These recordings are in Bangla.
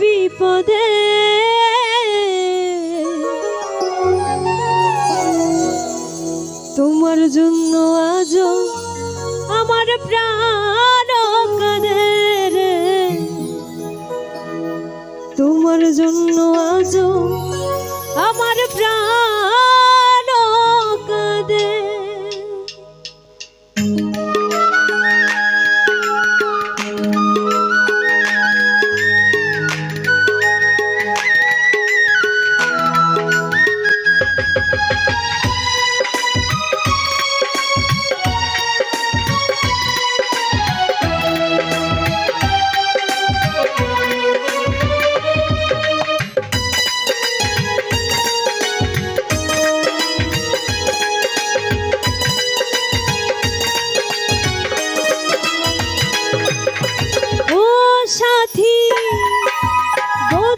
বিপদে। তোমার জন্য আজ আমার প্রাণ তোমার জন্য আজও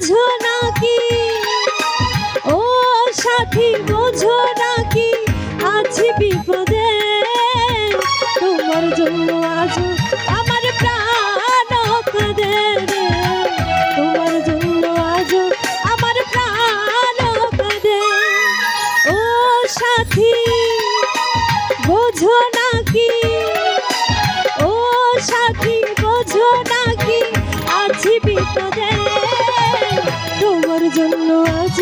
বোঝো নাকি? ও সাথী, বোঝো নাকি? আছি বিপদে। তোমার জন্য আজ আমার প্রাণ কাঁদে তোমার জন্য আজ আমার প্রাণ কাঁদে। ও সাথী, বোঝো নাকি? ও সাথী, বোঝো নাকি? আছি বিপদে। জন্য আজ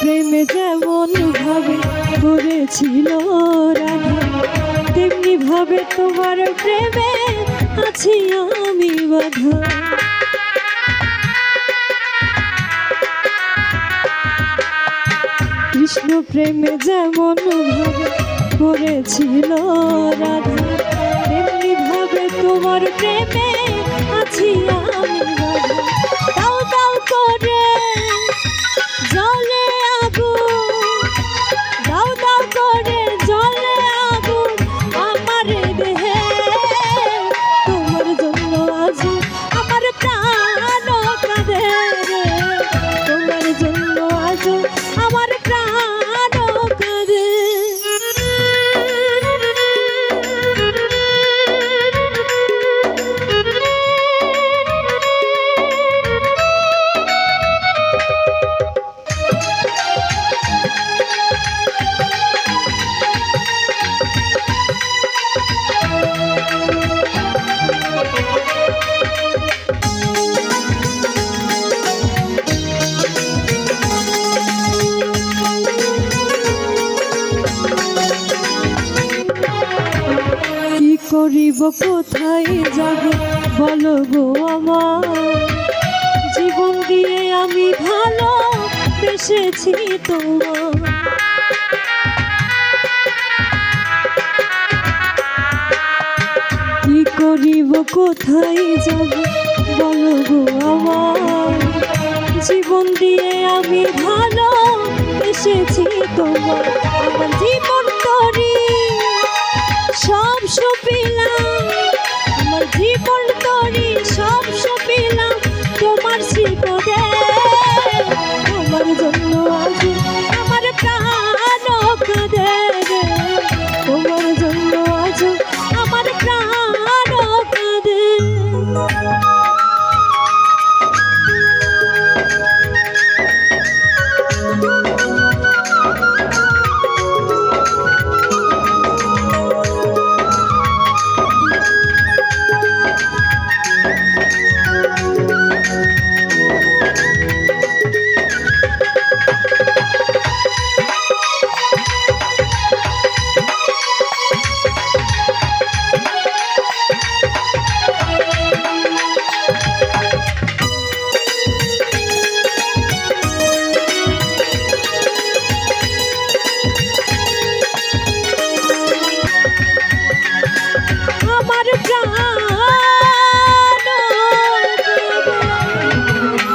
প্রেমে যেমন ভাবে করেছিল রাধা, তেমনি ভাবে তোমার প্রেমে আছি আমি বাধা। কৃষ্ণ প্রেমে যেমন ভাবে করেছিল রাধা, তেমনি ভাবে তোমার প্রেমে আছি আমি করিব কোথায় যাব? বলো গো আমার। জীবন দিয়ে আমি ভালো বেসেছি তোমার। কি করিব কোথায় যাব? বলো গো আমার। জীবন দিয়ে আমি ভালো বেসেছি তোমার। তোমার শিল্পদে